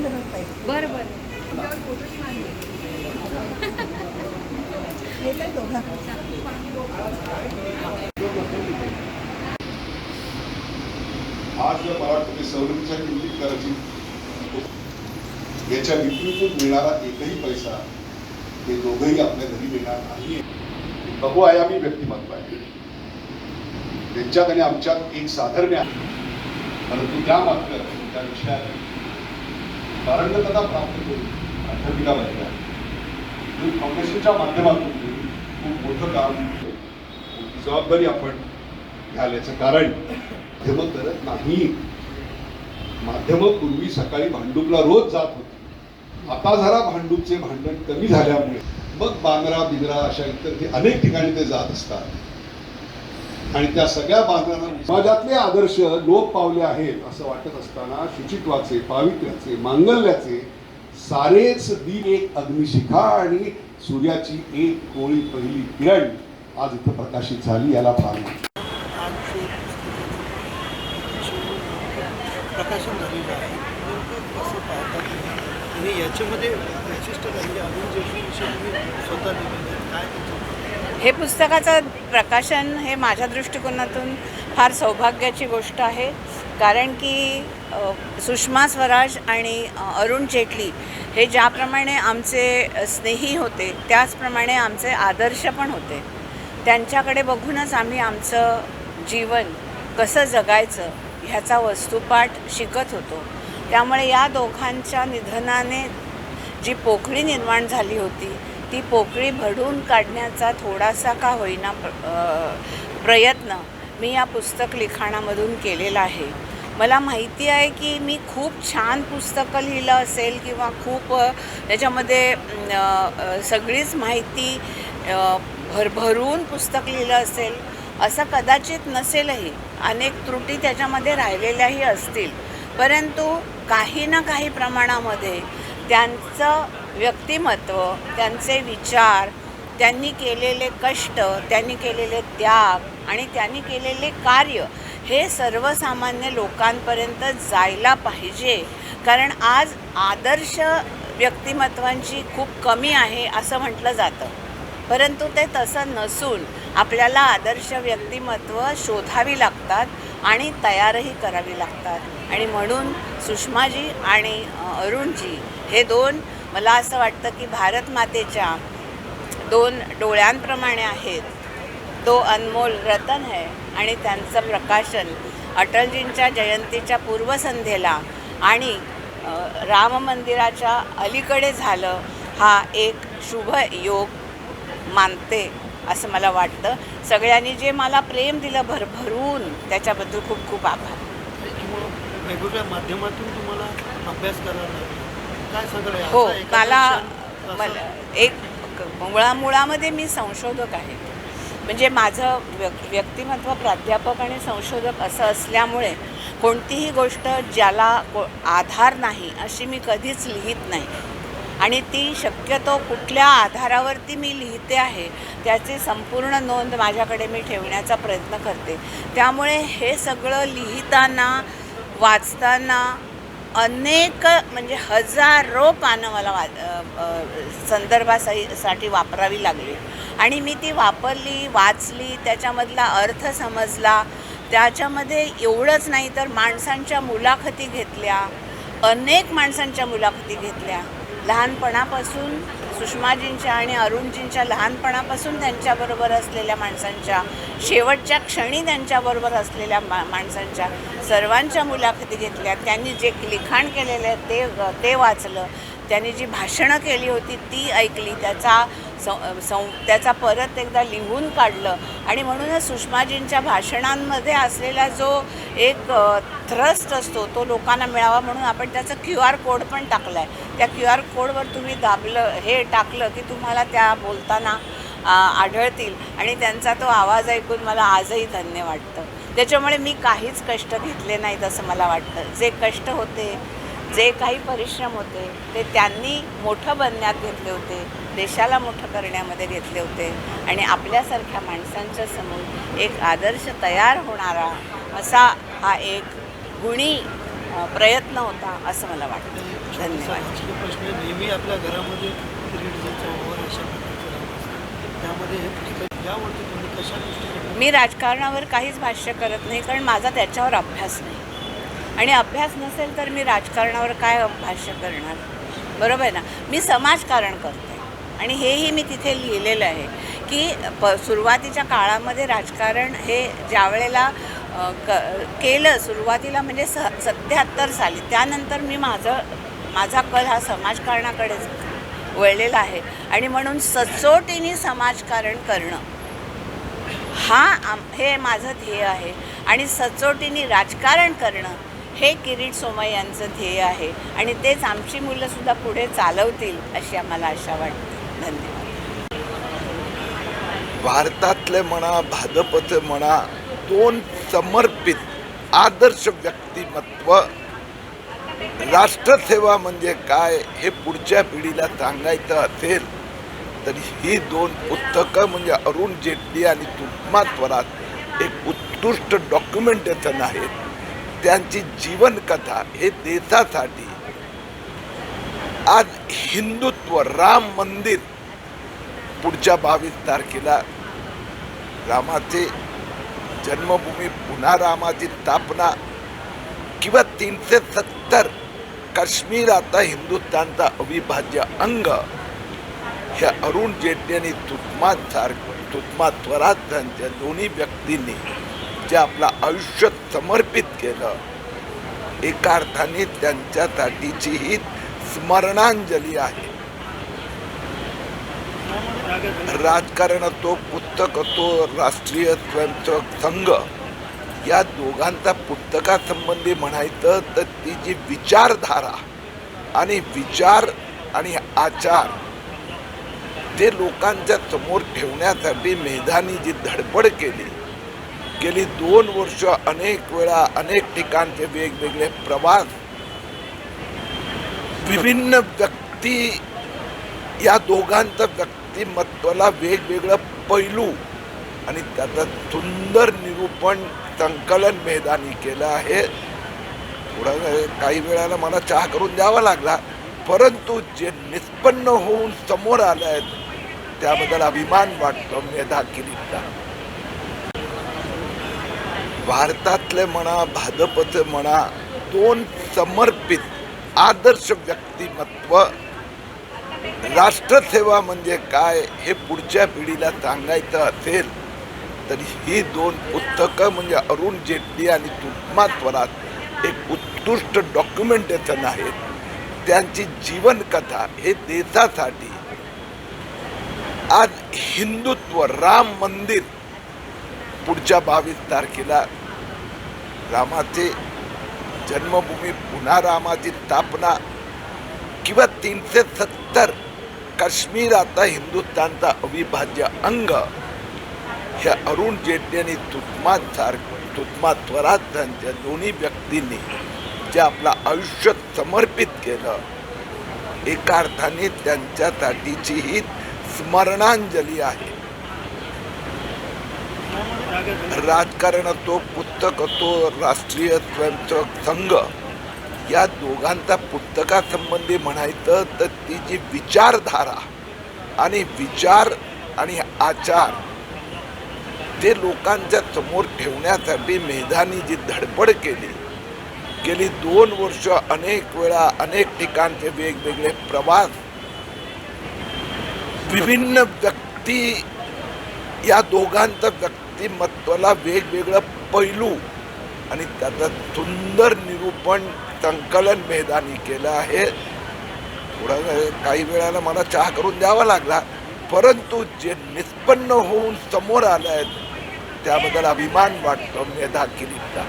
रवींद्रनाथ पाहिजे बरं बरं तुमच्यावर फोटोची दोघा आज या वाटतं की सवलतीच्या किमतीत करायची. याच्या विक्रीतून मिळणारा एकही पैसा हे दोघंही आपल्या घरी मिळणार नाही बहुआयामी व्यक्तिमत्व आहे. त्यांच्यात आणि आमच्यात एक साधर्म्य आहे. परंतु त्या मात्र त्या विषयात पारंगतता प्राप्त केली. अध्यापिकामध्ये तुम्ही फाउंडेशनच्या माध्यमातून खूप मोठं काम जबाबदारी आपण घ्यायचं कारण माध्यमं करत नाही. माध्यमं पूर्वी सकाळी भांडूपला रोज जात होती. आता जरा भांडूपचे भांडण कमी झाल्यामुळे मग बांगरा बिंगरा अशा इतर अनेक ठिकाणी ते जात असतात. आणि त्या सगळ्या बांद्रांना समाजातले आदर्श लोप पावले आहेत असं वाटत असताना शुचित्वाचे पावित्र्याचे मांगल्याचे सारेच दिन एक अग्निशिखा आणि सूर्याची एक कोळी पहिली किरण आज इथं प्रकाशित झाली याला फार प्रकाशन झालेलं आहे. कसं पाहतात आणि याच्यामध्ये वैशिष्ट्य काय म्हणजे अरुण जोशी विषयी स्वतः लिहिलेलं काय त्याचं हे पुस्तकाचं प्रकाशन हे माझ्या दृष्टिकोनातून फार सौभाग्याची गोष्ट आहे. कारण की सुषमा स्वराज आणि अरुण जेटली हे ज्याप्रमाणे आमचे स्नेही होते त्याचप्रमाणे आमचे आदर्श पण होते. त्यांच्याकडे बघूनच आम्ही आमचं जीवन कसं जगायचं ह्याचा वस्तुपाठ शिकत होतो. त्यामुळे या दोघांच्या निधनाने जी पोकळी निर्माण झाली होती ती पोकळी भरून काढण्याचा थोडासा का होईना प्र- प्रयत्न मी या पुस्तक लिखाणामधून केलेला आहे. मला माहिती आहे की मी खूप छान पुस्तकं लिहिलं असेल किंवा खूप त्याच्यामध्ये सगळीच माहिती भरभरून पुस्तक लिहिलं असेल असं कदाचित नसेलही. अनेक त्रुटी त्याच्यामध्ये राहिलेल्याही असतील. परंतु काही ना काही प्रमाणामध्ये त्यांचं व्यक्तिमत्व त्यांचे विचार त्यांनी केलेले कष्ट त्यांनी केलेले त्याग आणि त्यांनी केलेले कार्य हे सर्वसामान्य लोकांपर्यंत जायला पाहिजे. कारण आज आदर्श व्यक्तिमत्वांची खूप कमी आहे असं म्हटलं जातं. परंतु ते तसं नसून आपल्याला आदर्श व्यक्तिमत्व शोधावी लागतात आणि तयारही करावी लागतात. आणि म्हणून सुषमाजी आणि अरुणजी हे दोन मला असं वाटतं की भारत मातेच्या दोन डोळ्यांप्रमाणे आहेत. तो अनमोल रतन आहे आणि त्यांचं प्रकाशन अटलजींच्या जयंतीच्या पूर्वसंध्येला आणि राम मंदिराच्या अलीकडे झालं हा एक शुभ योग मानते असं मला वाटतं. सगळ्यांनी जे मला प्रेम दिलं भरभरून त्याच्याबद्दल खूप खूप आभार. वेगवेगळ्या माध्यमातून तुम्हाला अभ्यास करावा लागला. हो मला मला एक मुळा मुळामध्ये मी संशोधक आहे. म्हणजे माझं व्यक व्यक्तिमत्व प्राध्यापक आणि संशोधक असं असल्यामुळे कोणतीही गोष्ट ज्याला आधार नाही अशी मी कधीच लिहित नाही. आणि ती शक्यतो कुठल्या आधारावरती मी लिहिते आहे त्याची संपूर्ण नोंद माझ्याकडे मी ठेवण्याचा प्रयत्न करते. त्यामुळे हे सगळं लिहिताना वाचताना अनेक म्हणजे हजारो पानं मला वा संदर्भासाठी साठी वापरावी लागली. आणि मी ती वापरली वाचली त्याच्यामधला अर्थ समजला. त्याच्यामध्ये एवढंच नाही तर माणसांच्या मुलाखती घेतल्या. अनेक माणसांच्या मुलाखती घेतल्या. लहानपणापासून सुषमाजींच्या आणि अरुणजींच्या लहानपणापासून त्यांच्याबरोबर असलेल्या माणसांच्या शेवटच्या क्षणी त्यांच्याबरोबर असलेल्या मा माणसांच्या सर्वांच्या मुलाखती घेतल्या. त्यांनी जे लिखाण केलेलं आहे ते ते वाचलं. त्यांनी जी भाषणं केली होती ती ऐकली. त्याचा सं सं त्याचा परत एकदा लिहून काढलं. आणि म्हणूनच सुषमाजींच्या भाषणांमध्ये असलेला जो एक थ्रस्ट असतो तो लोकांना मिळावा म्हणून आपण त्याचा क्यू आर कोड पण टाकला आहे त्या क्यू आर कोडवर तुम्ही दाबलं हे टाकलं की तुम्हाला त्या बोलताना आढळतील. आणि त्यांचा तो आवाज ऐकून मला आजही धन्य वाटतं. त्याच्यामुळे मी काहीच कष्ट घेतले नाहीत असं मला वाटतं. जे कष्ट होते जे काही परिश्रम होते ते त्यांनी मोठं बनण्यात घेतले होते देशाला मोठं करण्यामध्ये घेतले होते आणि आपल्यासारख्या माणसांच्या समोर एक आदर्श तयार होणारा असा हा एक गुणी प्रयत्न होता असं मला वाटतं. धन्यवाद. प्रश्न नेहमी आपल्या घरामध्ये त्यामध्ये हे मी राजकारणावर काहीच भाष्य करत नाही कारण माझा त्याच्यावर अभ्यास नाही. आणि अभ्यास नसेल तर मी राजकारणावर काय भाष्य करणार? बरोबर आहे ना? मी समाजकारण करते. आणि हेही मी तिथे लिहिलेलं आहे की प सुरुवातीच्या काळामध्ये राजकारण हे ज्या वेळेला क केलं सुरुवातीला म्हणजे स सत्याहत्तर साली. त्यानंतर मी माझं माझा कल हा समाजकारणाकडेच वळलेला आहे. आणि म्हणून सचोटीने समाजकारण करणं हा आम हे माझं ध्येय आहे. आणि सचोटीने राजकारण करणं हे किरीट सोमय यांचं ध्येय आहे. आणि तेच आमची मुलंसुद्धा पुढे चालवतील अशी आम्हाला आशा वाटते. धन्यवाद. भारतातले म्हणा भाजपचे म्हणा दोन समर्पित आदर्श व्यक्तिमत्व राष्ट्रसेवा म्हणजे काय हे पुढच्या पिढीला सांगायचं असेल तर ही दोन पुस्तकं म्हणजे अरुण जेटली आणि सुषमा स्वराज एक उत्कृष्ट डॉक्युमेंटेशन आहेत त्यांची जीवनकथा हे देशासाठी. आज हिंदुत्व राम मंदिर पुढच्या बावीस तारखेला रामाचे जन्मभूमी पुन्हा रामाची स्थापना तीनशे सत्तर. काश्मीर आता हिंदुस्थानचा अविभाज्य अंग. हे अरुण जेटली आणि सुषमा सार सुषमा स्वराज यांच्या दोन्ही व्यक्तींनी जे आपलं आयुष्य समर्पित केलं एका अर्थाने त्यांच्यासाठीची ही स्मरणांजली आहे. राजकारण असो पुस्तक असो राष्ट्रीय स्वयंसेवक संघ. या दोघांचा पुस्तकासंबंधी म्हणायचं तर ती जी विचारधारा आणि विचार आणि आचार ते लोकांच्या समोर ठेवण्यासाठी मेधानी जी धडपड केली गेली दोन वर्ष अनेक वेळा अनेक ठिकाणचे वेगवेगळे प्रवास विभिन्न व्यक्ती या दोघांचं व्यक्तिमत्वाला वेगवेगळं पैलू आणि त्याचं सुंदर निरूपण संकलन मेदानी केलं आहे. थोडा काही वेळाला मला चहा करून द्यावा लागला. परंतु जे निष्पन्न होऊन समोर आले आहेत त्याबद्दल अभिमान वाटतो मेधा किरीटचा भारतातले म्हणा भाजपचे म्हणा दोन समर्पित आदर्श व्यक्तिमत्व राष्ट्रसेवा म्हणजे काय हे पुढच्या पिढीला सांगायचं असेल तर ही दोन पुस्तकं म्हणजे अरुण जेटली आणि सुषमा स्वराज एक उत्कृष्ट डॉक्युमेंटेशन आहेत. त्यांची जीवनकथा हे देशासाठी. आज हिंदुत्व राम मंदिर पुढच्या बावीस तारखेला रामाचे जन्मभूमी पुन्हा रामाची स्थापना किंवा तीनशे सत्तर काश्मीर आता हिंदुस्थानचा अविभाज्य अंग. हे अरुण जेटली आणि सुषमा सार सुषमा स्वराज यांच्या दोन्ही व्यक्तींनी जे आपलं आयुष्य समर्पित केलं एका अर्थाने त्यांच्यासाठीची ही स्मरणांजली आहे. राजकारण असो पुस्तक असो राष्ट्रीय स्वयंसेवक संघ या दोघांचा पुस्तकासंबंधी म्हणायचं तर ती जी विचारधारा आणि विचार आणि आचार ते लोकांच्या समोर ठेवण्यासाठी मेधानी जी धडपड केली गेली दोन वर्ष अनेक वेळा अनेक ठिकाणचे वेगवेगळे प्रवास विभिन्न व्यक्ती या दोघांचं व्यक्तिमत्वाला वेगवेगळं पैलू आणि त्याचं सुंदर निरूपण संकलन मेधानी केलं आहे. थोडं काही वेळाला मला चहा करून द्यावा लागला परंतु जे निष्पन्न होऊन समोर आलं आहेत त्याबद्दल अभिमान वाटतो मेधा किरीटचा